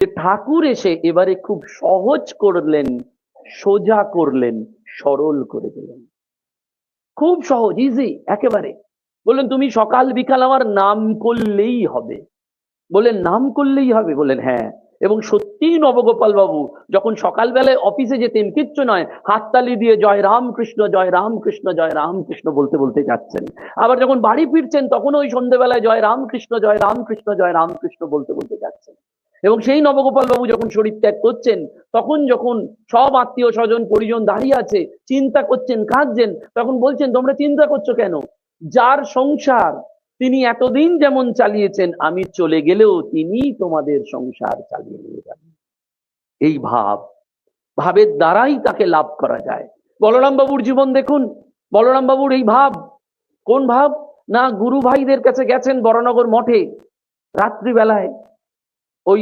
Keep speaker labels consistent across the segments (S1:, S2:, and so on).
S1: যে ঠাকুর এসে এবারে খুব সহজ করলেন, সোজা করলেন, সরল করে দিলেন। খুব সহজ ইজি একেবারে। বললেন, তুমি সকাল বিকাল আমার নাম করলেই হবে। বললেন, নাম করলেই হবে? বললেন হ্যাঁ। এবং সত্যিই নবগোপাল বাবু, যখন সকালবেলায় অফিসে যেতেন, কিচ্ছু নয়, হাততালি দিয়ে জয় রাম কৃষ্ণ জয় রাম কৃষ্ণ জয় রাম কৃষ্ণ বলতে বলতে যাচ্ছেন। আবার যখন বাড়ি ফিরছেন তখন ওই সন্ধ্যেবেলায় জয় রাম কৃষ্ণ জয় রাম কৃষ্ণ জয় রাম কৃষ্ণ বলতে বলতে যাচ্ছেন। এবং সেই নবগোপাল বাবু যখন শরীর ত্যাগ করছেন, তখন যখন সব আত্মীয় স্বজন, পরিজন দাঁড়িয়ে আছে, চিন্তা করছেন, কাঁদছেন, তখন বলছেন, তোমরা চিন্তা করছ কেন? যার সংসার তিনি এতদিন যেমন চালিয়েছেন, আমি চলে গেলেও তিনি তোমাদের সংসার চালিয়ে নিয়ে যাবেন। এই ভাব, ভাবের দ্বারাই তাকে লাভ করা যায়। বলরাম বাবুর জীবন দেখুন, বলরাম বাবুর এই ভাব, কোন ভাব? না, গুরু ভাইদের কাছে গেছেন বড়নগর মঠে, রাত্রিবেলায়। ওই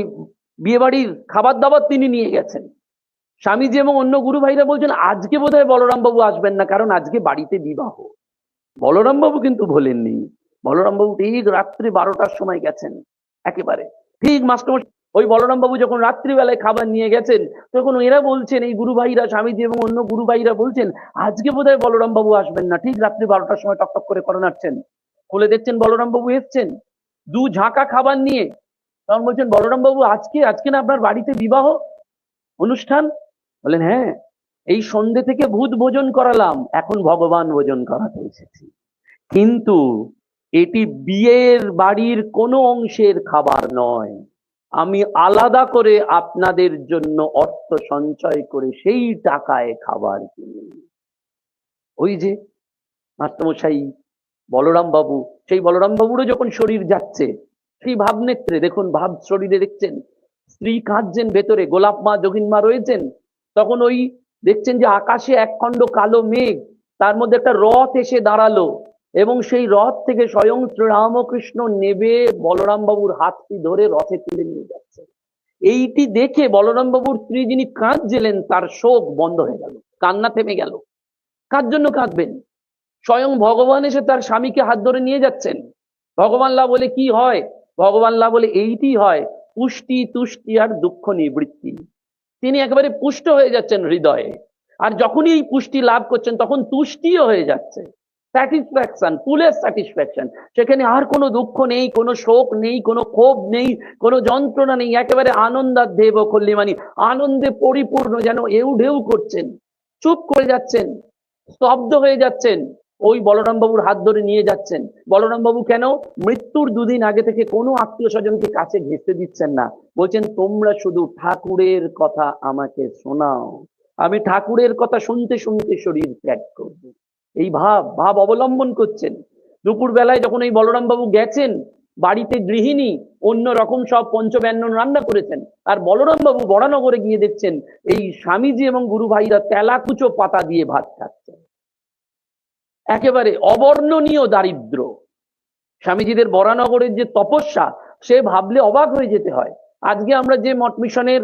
S1: বিয়েবাড়ির খাবার দাবার তিনি নিয়ে গেছেন। স্বামীজি এবং অন্য গুরু ভাইরা বলছেন, আজকে বোধহয় বলরাম বাবু আসবেন না, কারণ আজকে বাড়িতে বিবাহ। বলরাম বাবু কিন্তু ভোলেননি। বলরাম বাবু ঠিক রাত্রি বারোটার সময় গেছেন, একেবারে। ঠিক মাস্টার ওই বলরাম বাবু যখন রাত্রিবেলায় খাবার নিয়ে গেছেন, তখন এরা বলছেন, এই গুরু ভাইরা স্বামীজি এবং অন্য গুরু ভাইরা বলছেন, আজকে বোধহয় বলরাম বাবু আসবেন না, ঠিক রাত্রি বারোটার সময় টকটক করে করে নাড়ছেন। খুলে দেখছেন বলরাম বাবু এসছেন। দু ঝাঁকা খাবার নিয়ে তখন বলছেন, বলরাম বাবু, আজকে আজকে না আপনার বাড়িতে বিবাহ অনুষ্ঠান? বলেন হ্যাঁ এই সন্ধে থেকে ভূত ভোজন করালাম, এখন ভগবান ভোজন করাতে এসেছি। কিন্তু এটি বিয়ের বাড়ির কোনো অংশের খাবার নয়। আমি আলাদা করে আপনাদের জন্য অর্থ সঞ্চয় করে সেই টাকায় খাবার কিনি। ওই যে মাস্টারমশাই বলরাম বাবু, সেই বলরাম বাবুরও যখন শরীর যাচ্ছে সেই ভাবনেত্রে, দেখুন, ভাব শরীরে দেখছেন, স্ত্রী কাঁদছেন ভেতরে, গোলাপ মা যোগিন মা রয়েছেন, তখন ওই দেখছেন যে আকাশে একখণ্ড কালো মেঘ, তার মধ্যে একটা রথ এসে দাঁড়াল, এবং সেই রথ থেকে স্বয়ং শ্রীরামকৃষ্ণ নেবে বলরাম বাবুর হাতটি ধরে রথে তুলে নিয়ে যাচ্ছে। এইটি দেখে বলরাম বাবুর স্ত্রী যিনি কাঁদছিলেন, তার শোক বন্ধ হয়ে গেল, কান্না থেমে গেল। কার জন্য কাঁদবেন? স্বয়ং ভগবান এসে তার স্বামীকে হাত ধরে নিয়ে যাচ্ছেন। ভগবান লা বলে, কি হয়? ভগবান লাভ বলে, এইটি হয় পুষ্টি, তুষ্টি আর দুঃখ নিবৃত্তি। তিনি একেবারে পুষ্ট হয়ে যাচ্ছেন হৃদয়ে। আর যখনই এই পুষ্টি লাভ করছেন, তখন তুষ্টিও হয়ে যাচ্ছে। স্যাটিসফ্যাকশন ফুলের স্যাটিসফ্যাকশন সেখানে আর কোনো দুঃখ নেই, কোনো শোক নেই, কোনো ক্ষোভ নেই, কোনো যন্ত্রণা নেই। একেবারে আনন্দার দেব কল্লিমানি আনন্দে পরিপূর্ণ যেন এউ ঢেউ করছেন, চুপ করে যাচ্ছেন, স্তব্ধ হয়ে যাচ্ছেন। ওই বলরাম বাবুর হাত ধরে নিয়ে যাচ্ছেন। বলরাম বাবু কেন? মৃত্যুর দুদিন আগে থেকে কোনো আত্মীয় স্বজনকে কাছে ঘেঁষতে দিচ্ছেন না। বলছেন, তোমরা শুধু ঠাকুরের কথা আমাকে শোনাও। আমি ঠাকুরের কথা শুনতে শুনতে শরীর ত্যাগ করব। এই ভাব ভাব অবলম্বন করছেন। দুপুর বেলায় যখন এই বলরাম বাবু গেছেন, বাড়িতে গৃহিণী অন্য রকম সব পঞ্চব্যান্ন রান্না করেছেন, আর বলরাম বাবু বরানগরে গিয়ে দেখছেন, এই স্বামীজি এবং গুরু ভাইরা তেলাকুচো পাতা দিয়ে ভাত খাচ্ছেন। একেবারে অবর্ণনীয় দারিদ্র। স্বামীজিদের বরানগরের যে তপস্যা, সে ভাবলে অবাক হয়ে যেতে হয়। আজকে আমরা যে মঠ মিশনের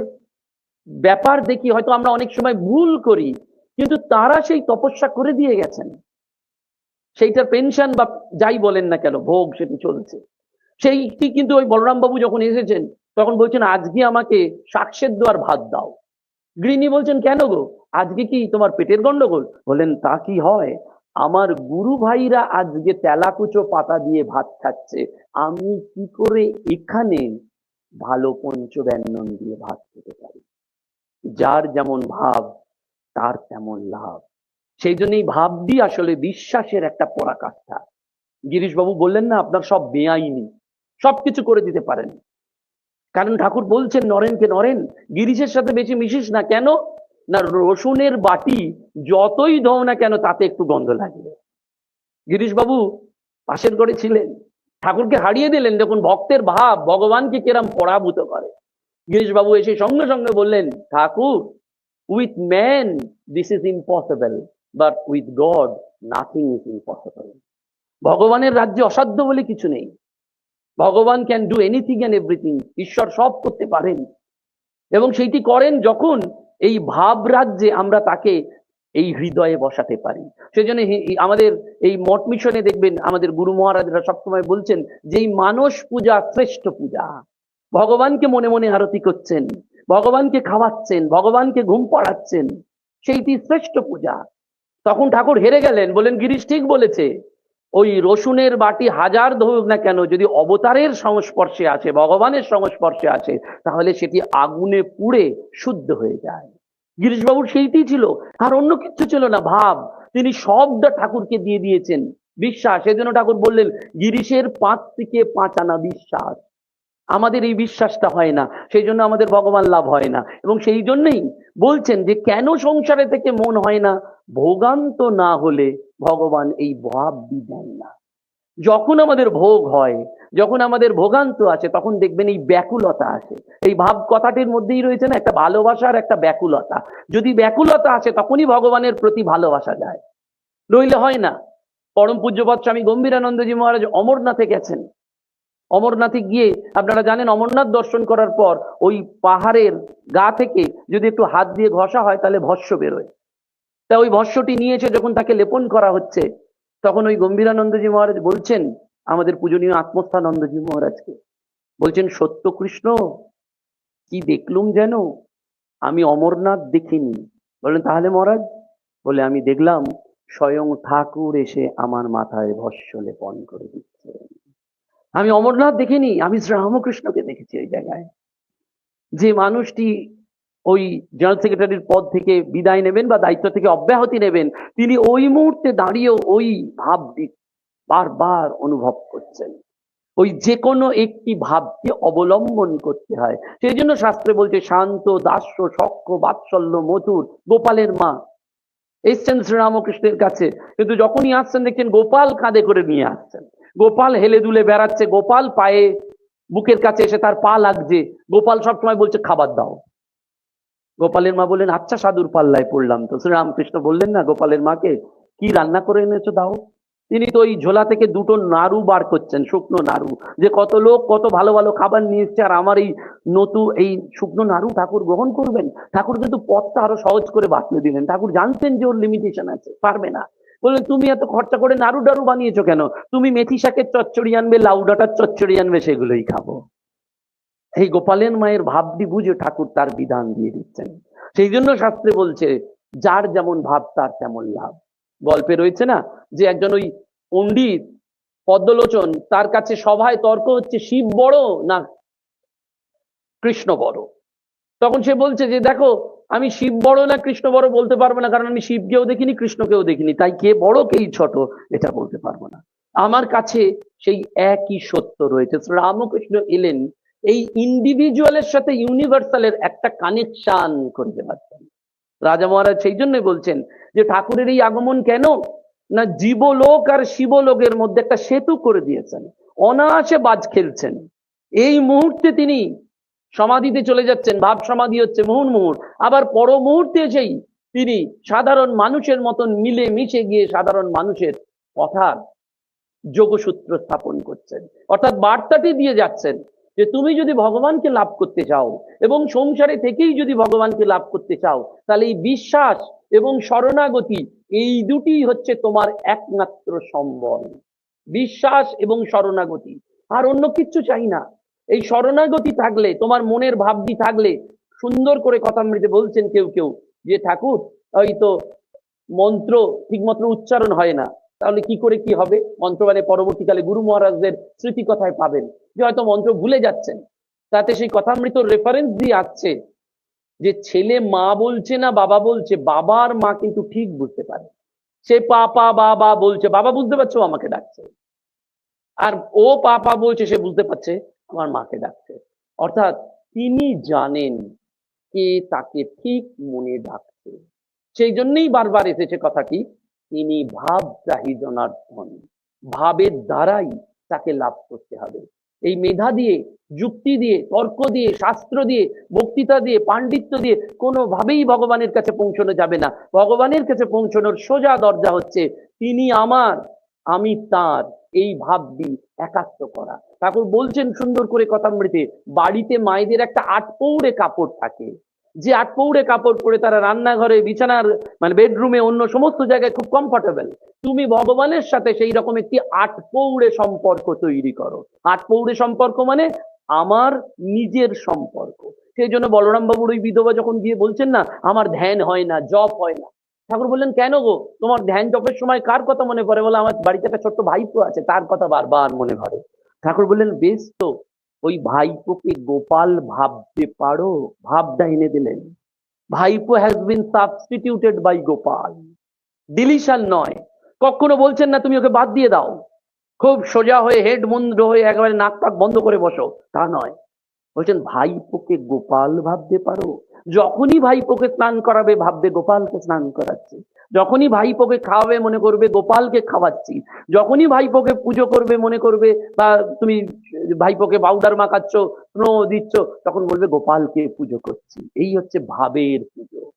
S1: ব্যাপার দেখি, হয়তো আমরা অনেক সময় ভুল করি, কিন্তু তারা সেই তপস্যা করে দিয়ে গেছেন। সেইটার পেনশন বা যাই বলেন না কেন, ভোগ সেটি চলছে। সেইটি কিন্তু ওই বলরাম বাবু যখন এসেছেন, তখন বলছেন, আজকে আমাকে শাকসেদ্ধ আর ভাত দাও। গৃহিণী বলছেন, কেন গো? আজকে কি তোমার পেটের গন্ডগোল? বলেন তা কি হয়? আমার গুরু ভাইরা আজকে তেলাকুচো পাতা দিয়ে ভাত খাচ্ছে। আমি কি করে এখানে ভালো পঞ্চব্যঞ্জন দিয়ে ভাত খেতে পারি? যার যেমন ভাব, তার তেমন লাভ। সেই জন্যই ভাবটি আসলে বিশ্বাসের একটা পরাকাষ্ঠা। গিরিশ বাবু বললেন না, আপনার সব বেআইনি সবকিছু করে দিতে পারেন। কারণ ঠাকুর বলছেন, নরেনকে নরেন, গিরিশের সাথে বেশি মিশিস না। কেন? না, রসুনের বাটি যতই ধও না কেন, তাতে একটু গন্ধ লাগবে। গিরিশ বাবু পাশের ঘরে ছিলেন। ঠাকুরকে হারিয়ে দিলেন। দেখুন, ভক্তের ভাব ভগবানকে কেরাম পরাভূত করে। গিরিশ বাবু এসে সঙ্গে সঙ্গে বললেন, Thakur with man this is impossible but with God nothing is impossible ভগবানের রাজ্যে অসাধ্য বলে কিছু নেই। ভগবান can do anything and everything ঈশ্বর সব করতে পারেন। এবং সেইটি করেন যখন এই ভাব রাজ্যে আমরা তাকে এই হৃদয়ে বসাতে পারি। সেজন্য আমাদের এই মঠ মিশনে দেখবেন আমাদের গুরু মহারাজরা সবসময় বলছেন যে এই মানস পূজা শ্রেষ্ঠ পূজা, ভগবানকে মনে মনে আরতি করছেন, ভগবানকে খাওয়াচ্ছেন, ভগবানকে ঘুম পড়াচ্ছেন, সেইটি শ্রেষ্ঠ পূজা। তখন ঠাকুর হেরে গেলেন বলেন গিরিশ ঠিক বলেছে ওই রসুনের বাটি হাজার ধরুক না কেন, যদি অবতারের সংস্পর্শে আছে, ভগবানের সংস্পর্শে আছে, তাহলে সেটি আগুনে পুড়ে শুদ্ধ হয়ে যায়। গিরিশবাবুর সেইটি ছিল আর অন্য কিছু ছিল না, ভাব। তিনি সবটা ঠাকুরকে দিয়ে দিয়েছেন, বিশ্বাস। সেজন্য ঠাকুর বললেন, গিরিশের পাঁচ থেকে পাঁচ আনা বিশ্বাস। আমাদের এই বিশ্বাসটা হয় না, সেই জন্য আমাদের ভগবান লাভ হয় না। এবং সেই জন্যই বলছেন যে, কেন সংসারে থেকে মন হয় না? ভোগান্ত না হলে ভগবান এই ভাব দেন না। যখন আমাদের ভোগ হয়, যখন আমাদের ভোগান্ত আছে, তখন দেখবেন এই ব্যাকুলতা আসে এই ভাব কথাটির মধ্যেই রয়েছে না, একটা ভালোবাসার একটা ব্যাকুলতা। যদি ব্যাকুলতা আছে, তখনই ভগবানের প্রতি ভালোবাসা যায়। নইলে হয় না। পরম পূজ্যপদ স্বামী গম্ভীরানন্দজি মহারাজ অমরনাথে গেছেন। অমরনাথে গিয়ে, আপনারা জানেন, অমরনাথ দর্শন করার পর ওই পাহাড়ের গা থেকে যদি একটু হাত দিয়ে ঘষা হয়, তাহলে ভস্য বেরোয়। তা ওই ভস্যটি নিয়ে এসে যখন তাকে লেপন করা হচ্ছে, তখন ওই গম্ভীরানন্দজি মহারাজ বলছেন, আমাদের পূজনীয় আত্মস্থানন্দজি মহারাজকে। বলছেন, সত্য কৃষ্ণ, কি দেখলুম যেন? আমি অমরনাথ দেখিনি। বললেন, তাহলে মহারাজ? বলে, আমি দেখলাম স্বয়ং ঠাকুর এসে আমার মাথায় ভস্য লেপন করে দিচ্ছে। আমি অমরনাথ দেখিনি, আমি শ্রী রামকৃষ্ণকে দেখেছি ওই জায়গায়। যে মানুষটি ওই জেনারেল সেক্রেটারির পদ থেকে বিদায় নেবেন বা দায়িত্ব থেকে অব্যাহতি নেবেন, তিনি ওই মুহূর্তে দাঁড়িয়েও ওই ভাবটি বারবার অনুভব করছেন। ওই যে কোনো একটি ভাবকে অবলম্বন করতে হয়। সেই জন্য শাস্ত্রে বলছে, শান্ত, দাস্য, সক্ষ, বাৎসল্য, মধুর, গোপালের মা। এসছেন শ্রীরামকৃষ্ণের কাছে। কিন্তু যখনই আসছেন, দেখছেন গোপাল কাঁধে করে নিয়ে আসছেন। গোপাল হেলে দুলে বেড়াচ্ছে, গোপাল পায়ে বুকের কাছে এসে তার পা লাগছে। গোপাল সবসময় বলছে, খাবার দাও। গোপালের মা বললেন আচ্ছা সাধুর পাল্লায় পড়লাম তো। শ্রীরামকৃষ্ণ বললেন, না, গোপালের মাকে কি রান্না করে এনেছো দাও? তিনি তো ওই ঝোলা থেকে দুটো নাড়ু বার করছেন, শুকনো নাড়ু। যে কত লোক কত ভালো ভালো খাবার নিয়ে এসছে, আর আমার এই নতু, এই শুকনো নাড়ু ঠাকুর গ্রহণ করবেন? ঠাকুর কিন্তু পথটা আরও সহজ করে বাতলে দিলেন। ঠাকুর জানতেন যে ওর লিমিটেশন আছে, পারবে না। বললেন, তুমি এত খরচা করে নাড়ু ডাড়ু বানিয়েছো কেন? তুমি মেথি শাকের চচ্চড়ি আনবে, লাউ ডাটার চচ্চড়ি আনবে, সেগুলোই খাব। এই গোপালের মায়ের ভাবটি বুঝে ঠাকুর তার বিধান দিয়ে দিচ্ছেন। সেই জন্য শাস্ত্রে বলছে, যার যেমন ভাব, তার তেমন লাভ। গল্পে রয়েছে না যে একজন ওই পণ্ডিত, পদ্মলোচন, তার কাছে সভায় তর্ক হচ্ছে, শিব বড় না কৃষ্ণ বড়? তখন সে বলছে যে, দেখো, আমি শিব বড় না কৃষ্ণ বড় বলতে পারব না, কারণ আমি শিবকেও দেখিনি, কৃষ্ণকেও দেখিনি, তাই কে বড় কেই ছোট, এটা বলতে পারব না। আমার কাছে সেই একই সত্য রয়েছে। রামকৃষ্ণ এলেন এই ইন্ডিভিজুয়ালের সাথে ইউনিভার্সালের একটা কানেকশন করতে পারতেন রাজা মহারাজ সেই জন্যই বলছেন যে ঠাকুরের এই আগমন কেন? না জীবলোক আর শিবলোকের মধ্যে একটা সেতু করে দিয়েছেন। অনায়াসে বাজ খেলছেন। এই মুহূর্তে তিনি সমাধিতে চলে যাচ্ছেন, ভাব সমাধি হচ্ছে মুহুর মুহুর। আবার পর মুহূর্তে এসেই তিনি সাধারণ মানুষের মতন মিলে মিশে গিয়ে সাধারণ মানুষের কথার যোগসূত্র স্থাপন করছেন। অর্থাৎ বার্তাটি দিয়ে যাচ্ছেন যে তুমি যদি ভগবানকে লাভ করতে চাও এবং সংসারে থেকেই যদি ভগবানকে লাভ করতে চাও, তাহলে এই বিশ্বাস এবং শরণাগতি, এই দুটি হচ্ছে তোমার একমাত্র সম্বল। বিশ্বাস এবং শরণাগতি। আর অন্য কিচ্ছু চাই না। এই শরণাগতি থাকলে, তোমার মনের ভাবটি থাকলে, সুন্দর করে কথা কথামৃতে বলছেন কেউ কেউ যে, ঠাকুর, ওই তো মন্ত্র ঠিকমতো উচ্চারণ হয় না। তাহলে কি করে কি হবে? মন্ত্র মানে পরবর্তীকালে গুরু মহারাজদের স্মৃতি কথায় পাবেন যে হয়তো মন্ত্র ভুলে যাচ্ছেন। তাতে সেই কথামৃত রেফারেন্স দিয়ে আসছে যে ছেলে মা বলছে না বাবা বলছে, বাবার মা কিন্তু ঠিক বুঝতে পারে। সে পাপা বাবা বলছে, বাবা বুঝতে পারছ আমাকে ডাকছে। আর ও পাপা বলছে, সে বুঝতে পারছে আমার মাকে ডাকছে। অর্থাৎ তিনি জানেন কে তাকে ঠিক মনে ডাকছে। সেই জন্যই বারবার এসেছে কথাটি তিনি ভাব চাহি জনার্দন ভাবের দ্বারাই তাকে লাভ করতে হবে। এই মেধা দিয়ে, যুক্তি দিয়ে, তর্ক দিয়ে, শাস্ত্র দিয়ে, বক্তৃতা দিয়ে, পাণ্ডিত্য দিয়ে কোনোভাবেই ভগবানের কাছে পৌঁছানো যাবে না। ভগবানের কাছে পৌঁছানোর সোজা দরজা হচ্ছে, তিনি আমার, আমি তার। এই ভাবটি একাত্ম করা। ঠাকুর বলছেন সুন্দর করে কথামৃতে, বাড়িতে মায়েদের একটা আটপৌড়ে কাপড় থাকে। যে আটপৌড়ে কাপড় পরে তারা রান্নাঘরে, বিছানার মানে বেডরুমে অন্য সমস্ত জায়গায় খুব কমফর্টেবল তুমি ভগবানের সাথে সেই রকম একটি আটপৌড়ে সম্পর্ক তৈরি করো। আটপৌড়ে সম্পর্ক মানে আমার নিজের সম্পর্ক। সেই জন্য বলরাম বাবুর ওই বিধবা যখন গিয়ে বলছেন না, আমার ধ্যান হয় না, জপ হয় না। ঠাকুর বললেন, কেন গো? তোমার ধ্যান জপের সময় কার কথা মনে পড়ে বলে? আমার বাড়িতে একটা ছোট্ট ভাইপো আছে, তার কথা বারবার মনে পড়ে। ঠাকুর বললেন, বেশ তো ওই ভাইপোকে গোপাল ভাবতে পারো? ভাবটা এনে দিলেন। ভাইপো has been substituted by Gopal. Deletion নয়। কখনো বলছেন না তুমি ওকে বাদ দিয়ে দাও। খুব সোজা হয়ে হেড মুন্দ্র হয়ে একেবারে নাক পাক বন্ধ করে বসো। তা নয়। বলছেন, ভাইপোকে গোপাল ভাবতে পারো? যখনই ভাইপোকে স্নান করাবে, ভাববে গোপালকে স্নান করাচ্ছি। যখনই ভাইপোকে খাওয়াবে, মনে করবে গোপালকে খাওয়াচ্ছি। যখনই ভাইপোকে পুজো করবে, মনে করবে বা তুমি ভাইপোকে পাউডার মাখাচ্ছ, স্নো দিচ্ছ, তখন বলবে গোপালকে পুজো করছি। এই হচ্ছে ভাবের পুজো।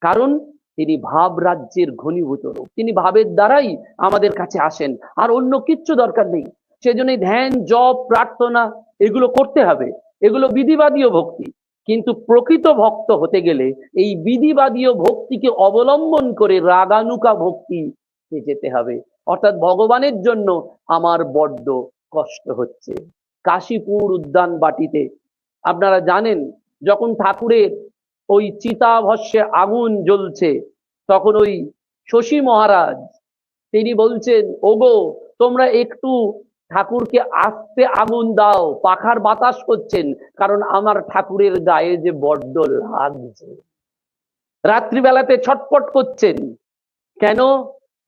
S1: কারণ তিনি ভাব রাজ্যের ঘনীভূত রূপ। তিনি ভাবের দ্বারাই আমাদের কাছে আসেন। আর অন্য কিচ্ছু দরকার নেই। সেজন্য ধ্যান, জপ, প্রার্থনা, এগুলো করতে হবে। এগুলো বিধিবাদীয় ভক্তি। কিন্তু প্রকৃত ভক্ত হতে গেলে এই বিধিবাদীয় ভক্তিকে অবলম্বন করে রাগানুকা ভক্তি যেতে হবে। অর্থাৎ ভগবানের জন্য আমার বড্ড কষ্ট হচ্ছে। কাশীপুর উদ্যান বাটিতে, আপনারা জানেন, যখন ঠাকুরের ওই চিতাভস্যে আগুন জ্বলছে, তখন ওই শশী মহারাজ, তিনি বলছেন, ওগো, তোমরা একটু ঠাকুরকে আস্তে আগুন দাও, পাখার বাতাস করছেন, কারণ আমার ঠাকুরের গায়ে যে বড্ড লাগছে। রাত্রিবেলাতে ছটপট করছেন। কেন?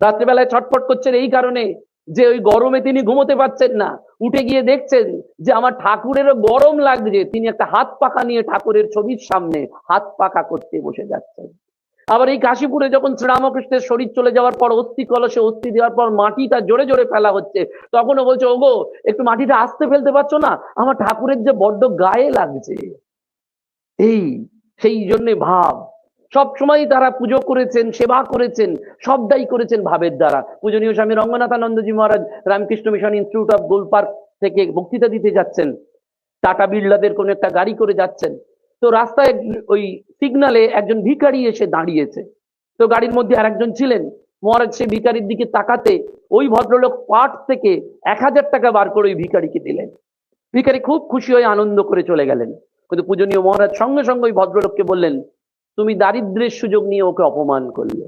S1: রাত্রিবেলায় ছটপট করছেন এই কারণে যে ওই গরমে তিনি ঘুমোতে পারছেন না। উঠে গিয়ে দেখছেন যে আমার ঠাকুরেরও গরম লাগছে। তিনি একটা হাত পাকা নিয়ে ঠাকুরের ছবির সামনে হাত পাকা করতে বসে যাচ্ছেন। আবার এই কাশীপুরে যখন শ্রীরামকৃষ্ণের শরীর চলে যাওয়ার পর অস্থি কলসে অস্থি দেওয়ার পর মাটিটা জোরে জোরে ফেলা হচ্ছে, তখনও বলছে, ওগো, একটু মাটিটা আসতে ফেলতে পারছ না? আমার ঠাকুরের যে বড্ড গায়ে লাগছে। এই, সেই জন্যে ভাব। সব সময় তারা পুজো করেছেন, সেবা করেছেন, সবটাই করেছেন ভাবের দ্বারা। পূজনীয় স্বামী Ranganathanandaji Maharaj Ramakrishna Mission Institute of Golpark থেকে বক্তৃতা দিতে যাচ্ছেন। টাটা বিড়লাদের কোনো একটা গাড়ি করে যাচ্ছেন। তো রাস্তায় ওই সিগনালে একজন ভিখারি এসে দাঁড়িয়েছে। তো গাড়ির মধ্যে আর একজন ছিলেন। মহারাজ সেই ভিখারির দিকে তাকাতে ওই ভদ্রলোক পাট থেকে এক হাজার টাকা বার করে ওই ভিখারিকে দিলেন। ভিখারি খুব খুশি হয়ে আনন্দ করে চলে গেলেন। কিন্তু পূজনীয় মহারাজ সঙ্গে সঙ্গে ওই ভদ্রলোককে বললেন, তুমি দারিদ্রের সুযোগ নিয়ে ওকে অপমান করলে।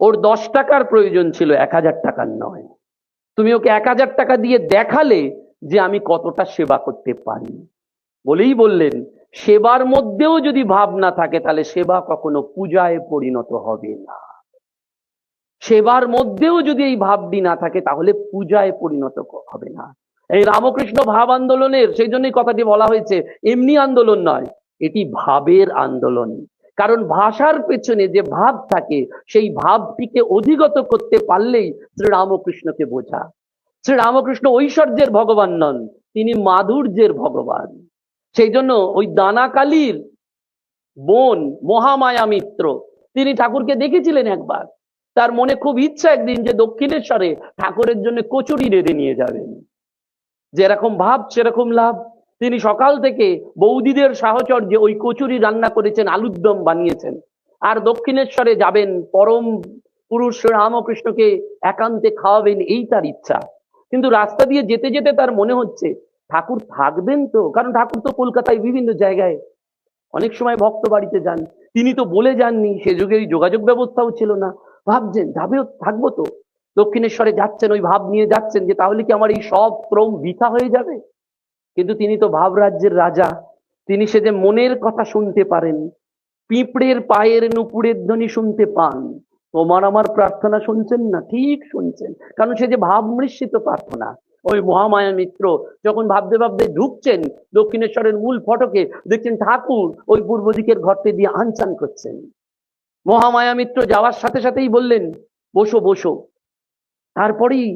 S1: ওর দশ টাকার প্রয়োজন ছিল, এক হাজার টাকার নয়। তুমি ওকে এক হাজার টাকা দিয়ে দেখালে যে আমি কতটা সেবা করতে পারি। বলেই বললেন সেবার মধ্যেও যদি ভাব না থাকে, তাহলে সেবা কখনো পূজায় পরিণত হবে না। সেবার মধ্যেও যদি এই ভাবটি না থাকে, তাহলে পূজায় পরিণত হবে না। এই রামকৃষ্ণ ভাব আন্দোলনের, সেই জন্যই কথাটি বলা হয়েছে, এমনি আন্দোলন নয়, এটি ভাবের আন্দোলন। কারণ ভাষার পেছনে যে ভাব থাকে, সেই ভাবটিকে অধিগত করতে পারলেই শ্রীরামকৃষ্ণকে বোঝা। শ্রীরামকৃষ্ণ ঐশ্বর্যের ভগবান নন, তিনি মাধুর্যের ভগবান। সেই জন্য ওই দানাকালির বোন মহামায়া মিত্র, তিনি ঠাকুরকে দেখেছিলেন একবার। তার মনে খুব ইচ্ছা একদিন যে দক্ষিণেশ্বরে ঠাকুরের জন্য কচুরি রেঁধে নিয়ে যাবেন। যেরকম ভাব, সেরকম লাভ। তিনি সকাল থেকে বৌদিদের সাহচর্যে ওই কচুরি রান্না করেছেন, আলুর দম বানিয়েছেন। আর দক্ষিণেশ্বরে যাবেন, পরম পুরুষ রামকৃষ্ণকে একান্তে খাওয়াবেন, এই তার ইচ্ছা। কিন্তু রাস্তা দিয়ে যেতে যেতে তার মনে হচ্ছে ঠাকুর থাকবেন তো? কারণ ঠাকুর তো কলকাতায় বিভিন্ন জায়গায় অনেক সময় ভক্ত বাড়িতে যান। তিনি তো বলে যাননি, সে যুগে যোগাযোগ ব্যবস্থাও ছিল না। ভাবছেন যাবেও থাকব তো? দক্ষিণেশ্বরে যাচ্ছেন, ওই ভাব নিয়ে যাচ্ছেন যে তাহলে কি আমার এই সব ক্রম বৃথা হয়ে যাবে? কিন্তু তিনি তো ভাব রাজ্যের রাজা। তিনি সে যে মনের কথা শুনতে পারেন, পিঁপড়ের পায়ের নুপুরের ধ্বনি শুনতে পান, তোমার আমার প্রার্থনা শুনছেন না? ঠিক শুনছেন। কারণ সে যে ভাব মৃষিত প্রার্থনা ওই মহামায়া মিত্র যখন ভাবতে ভাবতে ঢুকছেন দক্ষিণেশ্বরের মূল ফটকে, দেখছেন ঠাকুর ওই পূর্ব দিকের ঘরতে দিয়ে আনচান করছেন। মহামায়া মিত্র যাওয়ার সাথে সাথেই বললেন, বসো বসো। তারপরেই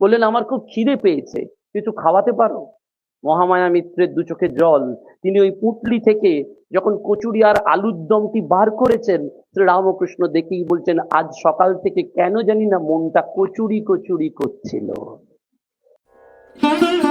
S1: বললেন, আমার খুব খিদে পেয়েছে, কিছু খাওয়াতে পারো? মহামায়া মিত্রের দু চোখে জল। তিনি ওই পুটলি থেকে যখন কচুরি আর আলুর দমটি বার করেছেন শ্রী রামকৃষ্ণ দেখেই বলছেন, আজ সকাল থেকে কেন জানি না মনটা কচুরি কচুরি করছিল।
S2: Thank you.